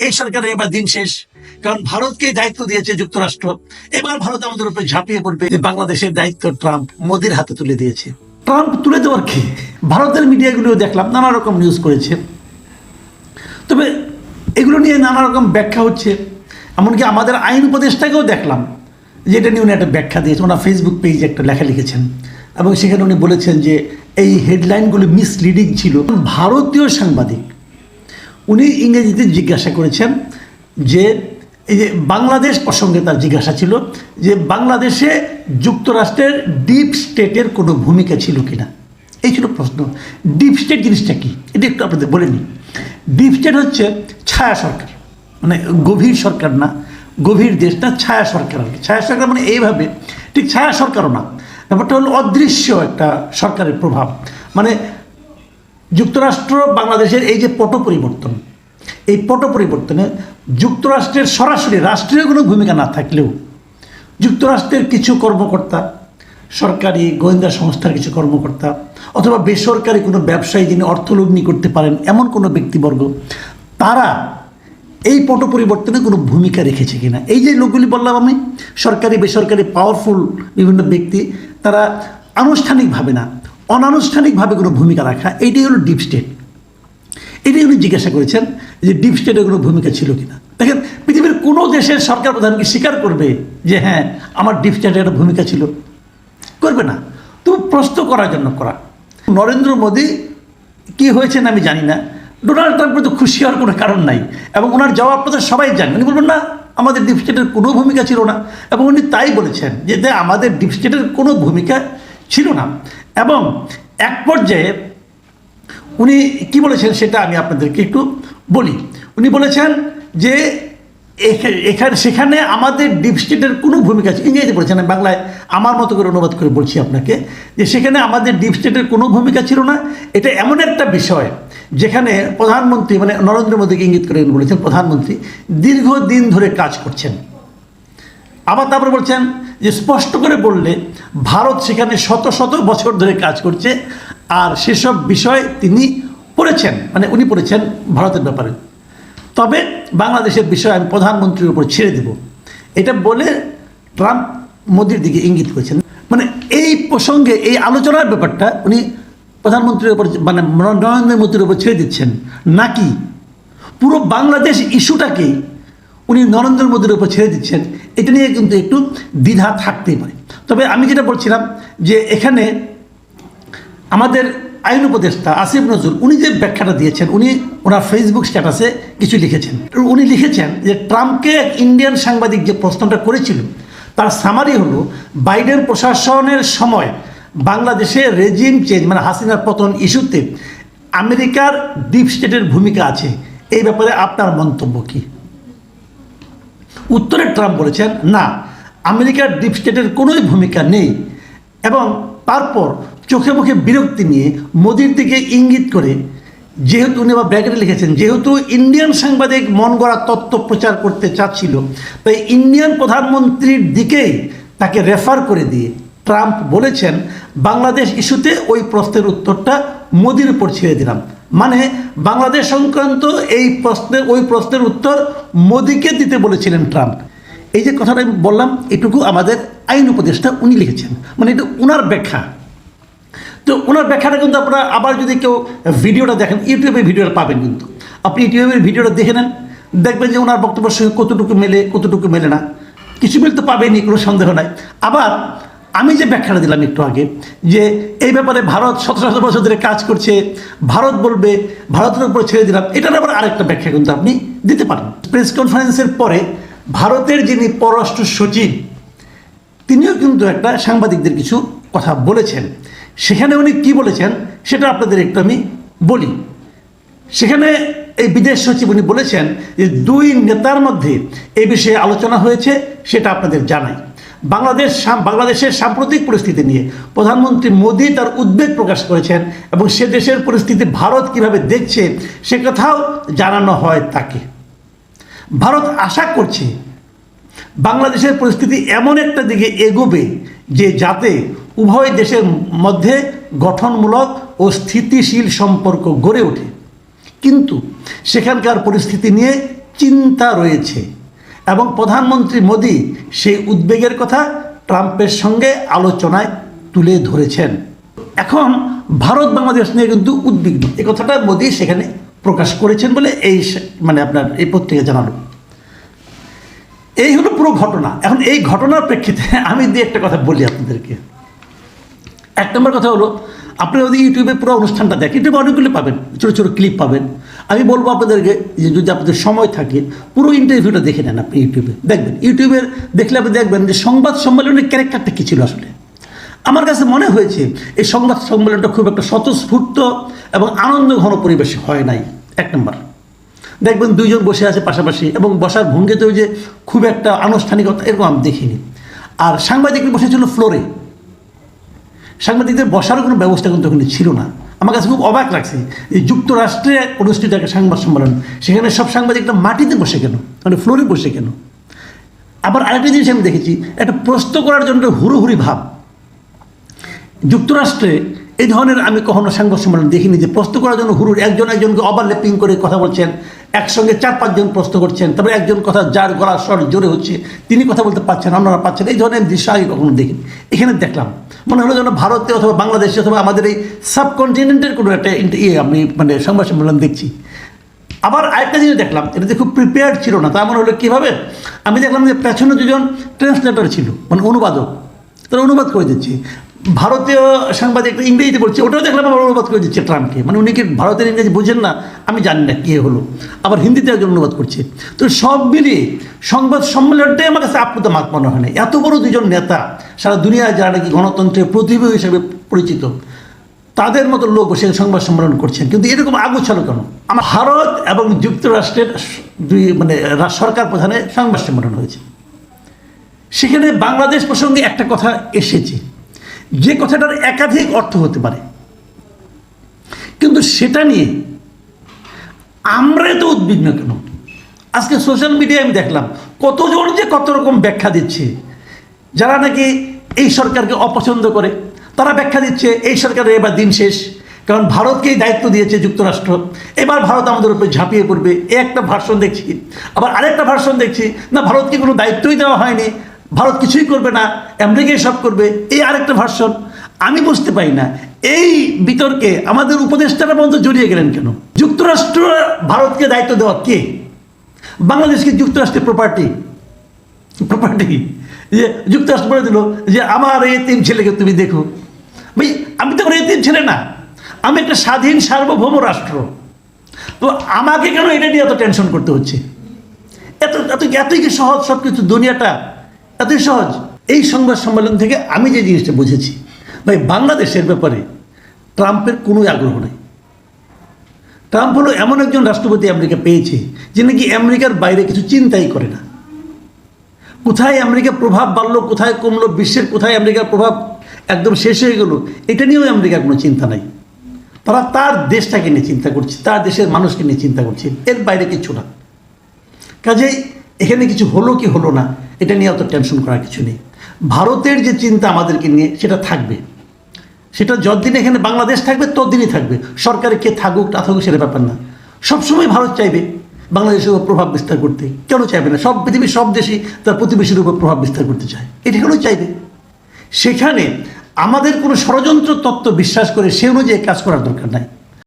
এই সরকারের এবার দিন শেষ। কারণ ভারতকে দায়িত্ব দিয়েছে যুক্তরাষ্ট্র। এবার ভারত আমাদের উপরে ঝাঁপিয়ে পড়বে বাংলাদেশের দায়িত্ব ট্রাম্প মোদির হাতে তুলে দিয়েছে। ট্রাম্প তুলে দেওয়ার কি? ভারতের মিডিয়াগুলো দেখলাম নানা রকম নিউজ করেছে। তবে এগুলো নিয়ে নানা রকম ব্যাখ্যা হচ্ছে। এমনকি আমাদের আইন উপদেষ্টাকেও দেখলাম যে এটা নিয়ে উনি একটা ব্যাখ্যা দিয়েছে ওনার ফেসবুক পেজে একটা লেখা লিখেছেন। এবং সেখানে উনি বলেছেন যে এই হেডলাইনগুলো মিসলিডিং ছিল। ভারতীয় সাংবাদিক উনি ইংরেজিতে জিজ্ঞাসা করেছেন যে, এই যে বাংলাদেশ প্রসঙ্গে তার জিজ্ঞাসা ছিল যে, বাংলাদেশে যুক্তরাষ্ট্রের ডিপ স্টেটের কোনো ভূমিকা ছিল কিনা? এই ছিল প্রশ্ন। ডিপ স্টেট জিনিসটা কি? এটা একটু আপনাদের বলে নিই। ডিপ স্টেট হচ্ছে ছায়া সরকার। মানে গভীর সরকার না, গভীর দেশ না, ছায়া সরকার আর কি। ছায়া সরকার মানে এইভাবে, ঠিক ছায়া সরকারও না। ব্যাপারটা হলো অদৃশ্য একটা সরকারের প্রভাব। মানে যুক্তরাষ্ট্র বাংলাদেশের এই যে পট পরিবর্তন, এই পট পরিবর্তনে যুক্তরাষ্ট্রের সরাসরি রাষ্ট্রীয় কোনো ভূমিকা না থাকলেও যুক্তরাষ্ট্রের কিছু কর্মকর্তা, সরকারি গোয়েন্দা সংস্থার কিছু কর্মকর্তা অথবা বেসরকারি কোনো ব্যবসায়ী যিনি অর্থলগ্নি করতে পারেন এমন কোনো ব্যক্তিবর্গ, তারা এই পট পরিবর্তনে কোনো ভূমিকা রেখেছে কিনা? এই যে লোকগুলি বললাম আমি, সরকারি, বেসরকারি পাওয়ারফুল বিভিন্ন ব্যক্তি, তারা আনুষ্ঠানিকভাবে না অনানুষ্ঠানিকভাবে কোনো ভূমিকা রাখা এইটাই হলো ডিপ স্টেট এটাই উনি জিজ্ঞাসা করেছেন যে ডিপ স্টেটের কোনো ভূমিকা ছিল কিনা। দেখেন, পৃথিবীর কোনো দেশের সরকার প্রধান কি স্বীকার করবে যে হ্যাঁ আমার ডিপ স্টেটের একটা ভূমিকা ছিল? করবে না। তো প্রশ্ন করার জন্য করা। নরেন্দ্র মোদী কি হয়েছেন আমি জানি না। ডোনাল্ড ট্রাম্পের তো খুশি হওয়ার কোনো কারণ নাই। এবং ওনার জবাব তো সবাই জানেন। উনি বলবেন, না, আমাদের ডিপ স্টেটের কোনো ভূমিকা ছিল না। এবং উনি তাই বলেছেন যে আমাদের ডিপ স্টেটের কোনো ভূমিকা ছিল না। এবং এক পর্যায়ে উনি কি বলেছেন সেটা আমি আপনাদেরকে একটু বলি। উনি বলেছেন যে এখা- এখানে, সেখানে আমাদের ডিপ স্টেটের কোনো ভূমিকা আছে। ইংরেজি বলেছেন, আমি বাংলায় আমার মতো করে অনুবাদ করে বলছি আপনাকে, যে সেখানে আমাদের ডিপ স্টেটের কোনো ভূমিকা ছিল না। এটা এমন একটা বিষয় যেখানে প্রধানমন্ত্রী মানে নরেন্দ্র মোদীকে ইঙ্গিত করে বলেছেন প্রধানমন্ত্রী, দীর্ঘদিন ধরে কাজ করছেন। আবার তারপরে বলছেন যে স্পষ্ট করে বললে, ভারত সেখানে শত শত বছর ধরে কাজ করছে, আর সেসব বিষয় তিনি পড়েছেন মানে উনি পড়েছেন ভারতের ব্যাপারে। তবে বাংলাদেশের বিষয় আমি প্রধানমন্ত্রীর উপর ছেড়ে দেব। এটা বলে ট্রাম্প মোদির দিকে ইঙ্গিত করেছেন। মানে এই প্রসঙ্গে, এই আলোচনার ব্যাপারটা উনি প্রধানমন্ত্রীর উপর মানে নরেন্দ্র মোদীর উপর ছেড়ে দিচ্ছেন। নাকি পুরো বাংলাদেশ ইস্যুটাকেই উনি নরেন্দ্র মোদীর উপর ছেড়ে দিচ্ছেন, এটা নিয়ে কিন্তু একটু দ্বিধা থাকতেই পারে। তবে আমি যেটা বলছিলাম যে এখানে আমাদের আইন উপদেষ্টা আসিফ নজরুল, উনি যে ব্যাখ্যাটা দিয়েছেন, উনি ওনার ফেসবুক স্ট্যাটাসে কিছু লিখেছেন। উনি লিখেছেন যে ট্রাম্পকে এক ইন্ডিয়ান সাংবাদিক যে প্রশ্নটা করেছিল, তার সামারি হলো, বাইডেন প্রশাসনের সময় বাংলাদেশে রেজিম চেঞ্জ মানে হাসিনার পতন ইস্যুতে আমেরিকার ডিপ স্টেটের ভূমিকা আছে। এই ব্যাপারে আপনার মন্তব্য কী? উত্তরে ট্রাম্প বলেছেন, না, আমেরিকার ডিপ স্টেটের কোনোই ভূমিকা নেই এবং তারপর চোখে মুখে বিরক্তি নিয়ে মোদির দিকে ইঙ্গিত করে, যেহেতু উনি বা ব্র্যাকেটে লিখেছেন, যেহেতু ইন্ডিয়ান সাংবাদিক মন গড়া তত্ত্ব প্রচার করতে চাচ্ছিল, তাই ইন্ডিয়ান প্রধানমন্ত্রীর দিকেই তাকে রেফার করে দিয়ে ট্রাম্প বলেছেন, বাংলাদেশ ইস্যুতে ওই প্রশ্নের উত্তরটা মোদির উপর ছেড়ে দিলাম। মানে বাংলাদেশ সংক্রান্ত এই প্রশ্নের, ওই প্রশ্নের উত্তর মোদিকে দিতে বলেছিলেন ট্রাম্প। এই যে কথাটা আমি বললাম, এটুকু আমাদের আইন উপদেষ্টা উনি লিখেছেন। মানে এটা উনার ব্যাখ্যা। তো ওনার ব্যাখ্যাটা কিন্তু আপনারা আবার যদি কেউ ভিডিওটা দেখেন ইউটিউবে ভিডিওটা পাবেন কিন্তু। আপনি ইউটিউবের ভিডিওটা দেখে নেন, দেখবেন যে ওনার বক্তব্যের সঙ্গে কতটুকু মেলে কতটুকু মেলে না। কিছু মিল তো পাবেনি কোনো সন্দেহ নাই। আবার আমি যে ব্যাখ্যাটা দিলাম একটু আগে, যে এই ব্যাপারে ভারত শত শত বছর ধরে কাজ করছে, ভারত বলবে ভারতের উপর ছেড়ে দিলাম, এটার আবার আরেকটা ব্যাখ্যা কিন্তু আপনি দিতে পারেন। প্রেস কনফারেন্সের পরে ভারতের যিনি পররাষ্ট্র সচিব, তিনিও কিন্তু একটা সাংবাদিকদের কিছু কথা বলেছেন। সেখানে উনি কি বলেছেন, সেটা আপনাদের একটু আমি বলি। সেখানে এই বিদেশ সচিব উনি বলেছেন যে দুই নেতার মধ্যে এই বিষয়ে আলোচনা হয়েছে, সেটা আপনাদের জানাই। বাংলাদেশ বাংলাদেশের সাম্প্রতিক পরিস্থিতি নিয়ে প্রধানমন্ত্রী মোদী তার উদ্বেগ প্রকাশ করেছেন এবং সে দেশের পরিস্থিতি ভারত কীভাবে দেখছে সে কথাও জানানো হয় তাকে। ভারত আশা করছে বাংলাদেশের পরিস্থিতি এমন একটা দিকে এগোবে যে যাতে উভয় দেশের মধ্যে গঠনমূলক ও স্থিতিশীল সম্পর্ক গড়ে ওঠে। কিন্তু সেখানকার পরিস্থিতি নিয়ে চিন্তা রয়েছে। এবং প্রধানমন্ত্রী মোদী সেই উদ্বেগের কথা ট্রাম্পের সঙ্গে আলোচনায় তুলে ধরেছেন। এখন ভারত বাংলাদেশ নিয়ে কিন্তু উদ্বিগ্ন। এই কথাটা মোদী সেখানে প্রকাশ করেছেন বলে এই মানে আপনার এই পত্রিকা জানালো। এই হলো পুরো ঘটনা। এখন এই ঘটনার প্রেক্ষিতে আমি দিয়ে একটা কথা বলি আপনাদেরকে। এক নম্বর কথা হলো আপনি যদি ইউটিউবে পুরো অনুষ্ঠানটা দেখেন, ইউটিউবে অনেকগুলো পাবেন, ছোটো ছোটো ক্লিপ পাবেন। আমি বলব আপনাদেরকে যে যদি আপনাদের সময় থাকে, পুরো ইন্টারভিউটা দেখে নেন আপনি ইউটিউবে। দেখবেন ইউটিউবের দেখলে আপনি দেখবেন যে সংবাদ সম্মেলনের ক্যারেক্টারটা কী ছিল আসলে। আমার কাছে মনে হয়েছে, এই সংবাদ সম্মেলনটা খুব একটা স্বতঃস্ফূর্ত এবং আনন্দ ঘন পরিবেশে হয় নাই। এক নম্বর। দেখবেন দুইজন বসে আছে পাশাপাশি এবং বসার ভঙ্গিতেও যে খুব একটা আনুষ্ঠানিকতা এরকম আমি দেখিনি। আর সাংবাদিকরা বসেছিল ফ্লোরে। সাংবাদিকদের বসারও কোনো ব্যবস্থা কিন্তু ওখানে ছিল না। আমার কাছে খুব অবাক লাগছে এই যুক্তরাষ্ট্রে অনুষ্ঠিত একটা সাংবাদ সম্মেলন, সেখানে সব সাংবাদিকরা মাটিতে বসে কেন? মানে ফ্লোরে বসে কেন? আবার আরেকটা জিনিস আমি দেখেছি, একটা প্রশ্ন করার জন্য হুড়োহুড়ি ভাব। যুক্তরাষ্ট্রে এই ধরনের আমি কখনো সংবাদ সম্মেলন দেখিনি যে প্রশ্ন করার জন্য হুরুর একজন একজনকে ওভারল্যাপিং করে কথা বলছেন, একসঙ্গে চার পাঁচজন প্রশ্ন করছেন, তারপরে একজন কথা যার গলার স্বর জোরে হচ্ছে, তিনি কথা বলতে পারছেন, আপনারা পাচ্ছেন এই ধরনের দৃশ্য আগে কখনো দেখিনি। এখানে দেখলাম, মনে হলো যেন ভারতে অথবা বাংলাদেশে অথবা আমাদের এই সাবকন্টিনেন্টের কোনো একটা ইয়ে আমি মানে সংবাদ সম্মেলন দেখছি। আবার আরেকটা জিনিস দেখলাম এটাতে খুব প্রিপেয়ার্ড ছিল না, তার মনে হলো কীভাবে? আমি দেখলাম যে পেছনে দুজন ট্রান্সলেটর ছিল মানে অনুবাদক, তারা অনুবাদ করে দিচ্ছে। ভারতীয় সাংবাদিক ইংরেজিতে বলছে, ওটাও দেখলাম আবার অনুবাদ করে দিচ্ছে ট্রাম্পকে। মানে উনি কি ভারতের ইংরেজি বুঝেন না? আমি জানি না কী হলো। আবার হিন্দিতে একজন অনুবাদ করছে। তো সব মিলিয়ে সংবাদ সম্মেলনটাই আমার কাছে আপ্লুত মাত মনে হয় না। এত বড় দুজন নেতা সারা দুনিয়ায় যারা নাকি গণতন্ত্রের প্রতিভা হিসেবে পরিচিত, তাদের মতো লোক বসে সংবাদ সম্মেলন করছেন। কিন্তু এরকম আগুছালো কেন? আমার ভারত এবং যুক্তরাষ্ট্রের দুই মানে সরকার প্রধানের সংবাদ সম্মেলন হয়েছে। সেখানে বাংলাদেশ প্রসঙ্গে একটা কথা এসেছে। যে কথাটার একাধিক অর্থ হতে পারে। কিন্তু সেটা নিয়ে আমরা তো উদ্বিগ্ন কেন? আজকে সোশ্যাল মিডিয়ায় আমি দেখলাম, কতজন যে কত রকম ব্যাখ্যা দিচ্ছে, যারা নাকি এই সরকারকে অপছন্দ করে, তারা ব্যাখ্যা দিচ্ছে, এই সরকারের এবার দিন শেষ, কারণ ভারতকেই দায়িত্ব দিয়েছে যুক্তরাষ্ট্র, এবার ভারত আমাদের উপরে ঝাঁপিয়ে পড়বে, এ একটা ভার্সন দেখছি, আবার আরেকটা ভার্সন দেখছি, না ভারতকে কোনো দায়িত্বই দেওয়া হয়নি ভারত কিছুই করবে না, আমেরিকাই সব করবে, এই আরেকটা ভার্সন আমি বুঝতে পারি না, এই বিতর্কে আমাদের উপদেষ্টারা পর্যন্ত জড়িয়ে গেলেন কেন? যুক্তরাষ্ট্র ভারতকে দায়িত্ব দেওয়া কে? বাংলাদেশ কি যুক্তরাষ্ট্রের প্রপার্টি প্রপার্টি যে যুক্তরাষ্ট্র বলে দিল যে, আমার এই তিন ছেলেকে তুমি দেখো। ভাই, আমি তো এই তিন ছেলে না। আমি একটা স্বাধীন সার্বভৌম রাষ্ট্র। তো আমাকে কেন এটা নিয়ে এত টেনশন করতে হচ্ছে? এত এত, এতই কি সহজ সব কিছু দুনিয়াটা? এতই সহজ। এই সংবাদ সম্মেলন থেকে আমি যে জিনিসটা বুঝেছি, ভাই, বাংলাদেশের ব্যাপারে ট্রাম্পের কোনো আগ্রহ নেই। ট্রাম্প হলো এমন একজন রাষ্ট্রপতি আমেরিকা পেয়েছে, যে নাকি আমেরিকার বাইরে কিছু চিন্তাই করে না। কোথায় আমেরিকার প্রভাব বাড়লো, কোথায় কমলো, বিশ্বের কোথায় আমেরিকার প্রভাব একদম শেষ হয়ে গেল, এটা নিয়েও আমেরিকার কোনো চিন্তা নাই। তারা তার দেশটাকে নিয়ে চিন্তা করছে, তার দেশের মানুষকে নিয়ে চিন্তা করছে, এর বাইরে কিছু না। কাজেই এখানে কিছু হলো কি হলো না এটা নিয়ে অত টেনশন করার কিছু নেই। ভারতের যে চিন্তা আমাদেরকে নিয়ে, সেটা থাকবে। সেটা যতদিন এখানে বাংলাদেশ থাকবে, ততদিনই থাকবে। সরকারে কে থাকুক না থাকুক, সেটা ব্যাপার না। সবসময় ভারত চাইবে বাংলাদেশের উপর প্রভাব বিস্তার করতে। কেন চাইবে না? সব পৃথিবীর সব দেশই তার প্রতিবেশীর উপর প্রভাব বিস্তার করতে চায়। এটা কেন চাইবে? সেখানে আমাদের কোনো ষড়যন্ত্র তত্ত্ব বিশ্বাস করে সে অনুযায়ী কাজ করার দরকার নাই।